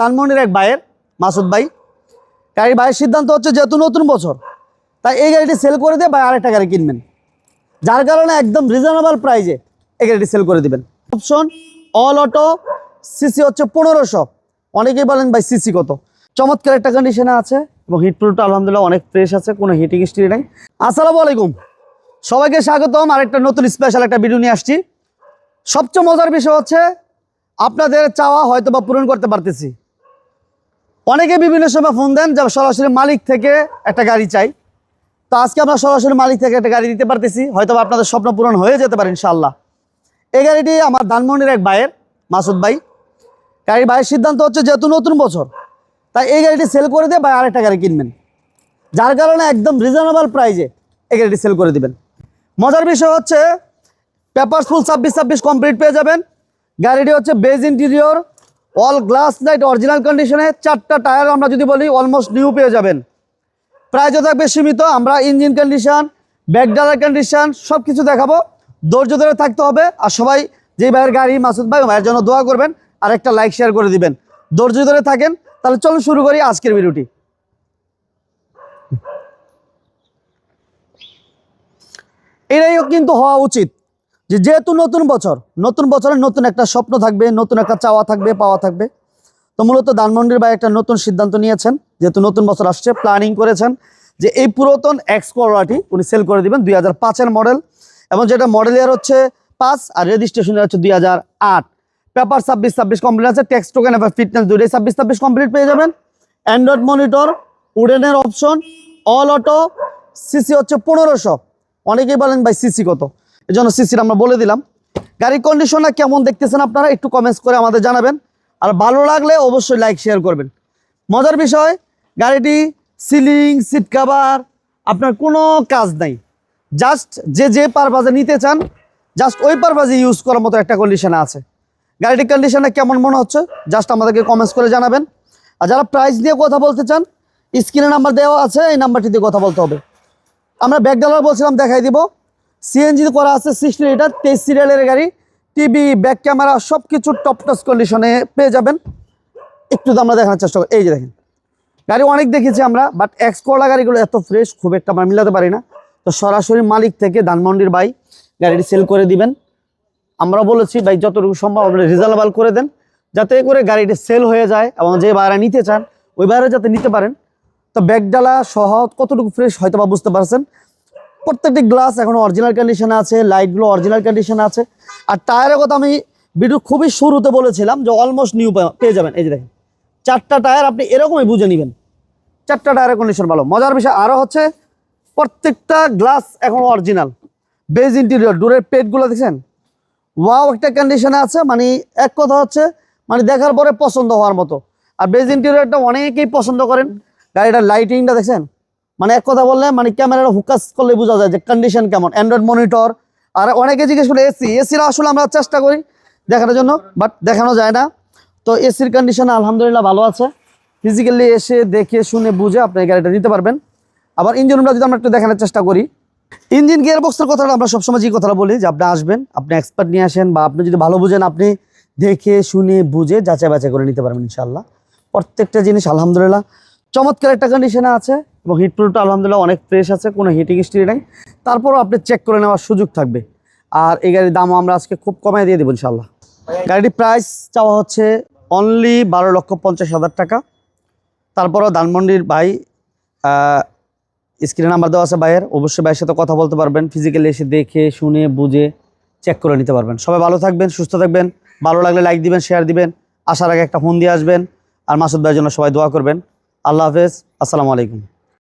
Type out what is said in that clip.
ধানমন্ডির এক ভাইয়ের, মাসুদ ভাই। গাড়ির ভাইয়ের সিদ্ধান্ত হচ্ছে যেহেতু নতুন বছর, তাই এই গাড়িটি সেল করে দিয়ে ভাই আরেকটা গাড়ি কিনবেন। যার কারণে একদম রিজনেবল প্রাইজে এই গাড়িটি সেল করে দিবেন। অপশন অল অটো সিসি হচ্ছে পনেরোশো। অনেকেই বলেন, ভাই সিসি কত? চমৎকার একটা কন্ডিশনে আছে এবং হিট প্রুফটা আলহামদুলিল্লাহ অনেক ফ্রেশ আছে, কোনো হিটিং হিস্ট্রি নাই। আসসালামু আলাইকুম। সবাইকে স্বাগতম। আরেকটা নতুন স্পেশাল একটা ভিডিও নিয়ে আসছি। সবচেয়ে মজার বিষয় হচ্ছে, আপনাদের চাওয়া হয়তো বা পূরণ করতে পারতেছি। অনেকে বিভিন্ন সময় ফোন দেন যে সরাসরি মালিক থেকে একটা গাড়ি চাই। তো আজকে আমরা সরাসরি মালিক থেকে একটা গাড়ি দিতে পারতেছি। হয়তো আপনাদের স্বপ্ন পূরণ হয়ে যেতে পারে ইনশাল্লাহ এই গাড়িটি আমার ধানমন্ডির এক ভাইয়ের, মাসুদ ভাই। গাড়ির ভাইয়ের সিদ্ধান্ত হচ্ছে যেহেতু নতুন বছর, তাই এই গাড়িটি সেল করে দিয়ে ভাই আরেকটা গাড়ি কিনবেন। যার কারণে একদম রিজনেবল প্রাইজে এই গাড়িটি সেল করে দিবেন। মজার বিষয় হচ্ছে পেপার ফুল ছাব্বিশ ছাব্বিশ কমপ্লিট পেয়ে যাবেন। গাড়িটি হচ্ছে beige interior all glass light original কন্ডিশনে চারটা টায়ার আমরা যদি বলি অলমোস্ট নিউ পেয়ে যাবেন। প্রায় প্রাইজও থাকবে সীমিত, আমরা ইঞ্জিন কন্ডিশন ব্যাকডালার কন্ডিশন সব কিছু দেখাবো। ধৈর্য ধরে থাকতে হবে, আর সবাই যে ভাইয়ের গাড়ি, মাসুদ ভাই, ভাইয়ের জন্য দোয়া করবেন, আর একটা লাইক শেয়ার করে দিবেন। ধৈর্য ধরে থাকেন, তাহলে চলুন শুরু করি আজকের ভিডিওটি এটাই কিন্তু হওয়া উচিত। যে যেহেতু নতুন বছর, নতুন বছরে নতুন একটা স্বপ্ন থাকবে, নতুন একটা চাওয়া থাকবে, পাওয়া থাকবে। তো মূলত ধানমন্ডির ভাই একটা নতুন সিদ্ধান্ত নিয়েছেন, যেহেতু নতুন বছর আসছে প্ল্যানিং করেছেন যে এই পুরাতন এক্স করোলাটি উনি সেল করে দিবেন দুই হাজার পাঁচের মডেল এবং যেটা মডেল ইয়ার হচ্ছে পাঁচ আর রেজিস্ট্রেশন হচ্ছে দুই হাজার আট। পেপার ছাব্বিশ ছাব্বিশ কমপ্লিট আছে টেক্সট টোকেন এবার ফিটনেস দুটোই ছাব্বিশ ছাব্বিশ কমপ্লিট পেয়ে যাবেন। অ্যান্ড্রয়েড মনিটর উডেনের অপশন অল অটো সিসি হচ্ছে পনেরোশো। অনেকেই বলেন, ভাই সিসি কত? এই জন্য সিসির আমরা বলে দিলাম। গাড়ির কন্ডিশনটা কেমন দেখতেছেন আপনারা একটু কমেন্টস করে আমাদের জানাবেন। আর ভালো লাগলে অবশ্যই লাইক শেয়ার করবেন। মজার বিষয়, গাড়িটি সিলিং সিট কাভার আপনার কোনো কাজ নাই। জাস্ট যে যে পারপাজে নিতে চান জাস্ট ওই পারপাজে ইউজ করার মতো একটা কন্ডিশনে আছে। গাড়িটির কন্ডিশনটা কেমন মনে হচ্ছে? জাস্ট আমাদেরকে কমেন্টস করে জানাবেন। আর যারা প্রাইস নিয়ে কথা বলতে চান স্ক্রিনে নাম্বার দেওয়া আছে, এই নাম্বারটি দিয়ে কথা বলতে হবে। আমরা ব্যাক ডালার বলছিলাম, দেখাই দিব। সিএনজি করা আছে সিক্সটি লিটার তেইশ সিরিয়ালের গাড়ি টিভি ব্যাক ক্যামেরা সব কিছু টপ টাচ কন্ডিশনে পেয়ে যাবেন। একটু আমরা দেখানোর চেষ্টা করি। এই যে দেখেন, গাড়ি অনেক দেখেছি আমরা বাট এক্স করলা গাড়িগুলো এত ফ্রেশ খুব একটা আমরা মিলাতে পারি না। তো সরাসরি মালিক থেকে ধানমন্ডির বাই গাড়িটি সেল করে দিবেন। আমরা বলেছি, ভাই, যতটুকু সম্ভব আপনি রিজনেবল করে দেন, যাতে করে গাড়িটি সেল হয়ে যায় এবং যে বাইরে নিতে চান, ওই বাইরে যাতে নিতে পারেন। তো ব্যাগডালা সহ কতটুকু ফ্রেশ হয়তো বা বুঝতে পারছেন। প্রত্যেকটি গ্লাস এখন অরিজিনাল কন্ডিশনে আছে লাইটগুলো অরিজিনাল কন্ডিশনে আছে। আর টায়ারের কথা আমি ভিডিও খুবই শুরুতে বলেছিলাম যে অলমোস্ট নিউ পেয়ে যাবেন। এই যে দেখেন, চারটা টায়ার আপনি এরকমই বুঝে নেবেন। চারটা টায়ারের কন্ডিশন ভালো। মজার বিষয় আরও হচ্ছে, প্রত্যেকটা গ্লাস এখন অরিজিনাল বেজ ইন্টেরিয়র ডোরের পেটগুলো দেখছেন? ওয়াও একটা কন্ডিশনে আছে। মানে এক কথা হচ্ছে মানে দেখার পরে পছন্দ হওয়ার মতো। আর বেজ ইন্টেরিয়রটা অনেকেই পছন্দ করেন। গাড়িটার লাইটিংটা দেখছেন? মানে এক কথা বললে মানে ক্যামেরাটা হুকাস করলে বোঝা যায় যে কন্ডিশন কেমন। অ্যান্ড্রয়েড মনিটর আর অনেকে জিজ্ঞেস করে এসি এসির আসলে আমরা চেষ্টা করি দেখানোর জন্য বাট দেখানো যায় না। তো এসির কন্ডিশন আলহামদুলিল্লাহ ভালো আছে। ফিজিক্যালি এসে দেখে, শুনে, বুঝে আপনি গাড়িটা নিতে পারবেন। আবার ইঞ্জিন যদি আমরা একটু দেখানোর চেষ্টা করি ইঞ্জিন গিয়ার বক্সের কথাটা আমরা সবসময় যে কথাটা বলি, যে আপনি আসবেন, আপনি এক্সপার্ট নিয়ে আসেন, বা আপনি যদি ভালো বুঝেন, আপনি দেখে, শুনে, বুঝে যাচাই বাছাই করে নিতে পারবেন ইনশাল্লাহ প্রত্যেকটা জিনিস আলহামদুলিল্লাহ। চমৎকার একটা কন্ডিশনে আছে। এবং হিট প্রুফটা আলহামদুলিল্লাহ অনেক ফ্রেশ আছে, কোনো হিটিং হিস্ট্রি নেই। তারপরও আপনি চেক করে নেওয়ার সুযোগ থাকবে। আর এই গাড়ির দামও আমরা আজকে খুব কমায় দিয়ে দেবো ইনশাল্লাহ গাড়িটির প্রাইস চাওয়া হচ্ছে অনলি বারো লক্ষ পঞ্চাশ হাজার টাকা। তারপরও ধানমন্ডির ভাই স্ক্রিনে নাম্বার দেওয়া আছে ভাইয়ের। অবশ্যই ভাইয়ের সাথে কথা বলতে পারবেন ফিজিক্যালি এসে দেখে, শুনে, বুঝে চেক করে নিতে পারবেন। সবাই ভালো থাকবেন, সুস্থ থাকবেন। ভালো লাগলে লাইক দিবেন শেয়ার দিবেন। আসার আগে একটা ফোন দিয়ে আসবেন। আর মাসুদ ভাইয়ের জন্য সবাই দোয়া করবেন। আল্লাহ হাফেজ, আসসালামু আলাইকুম।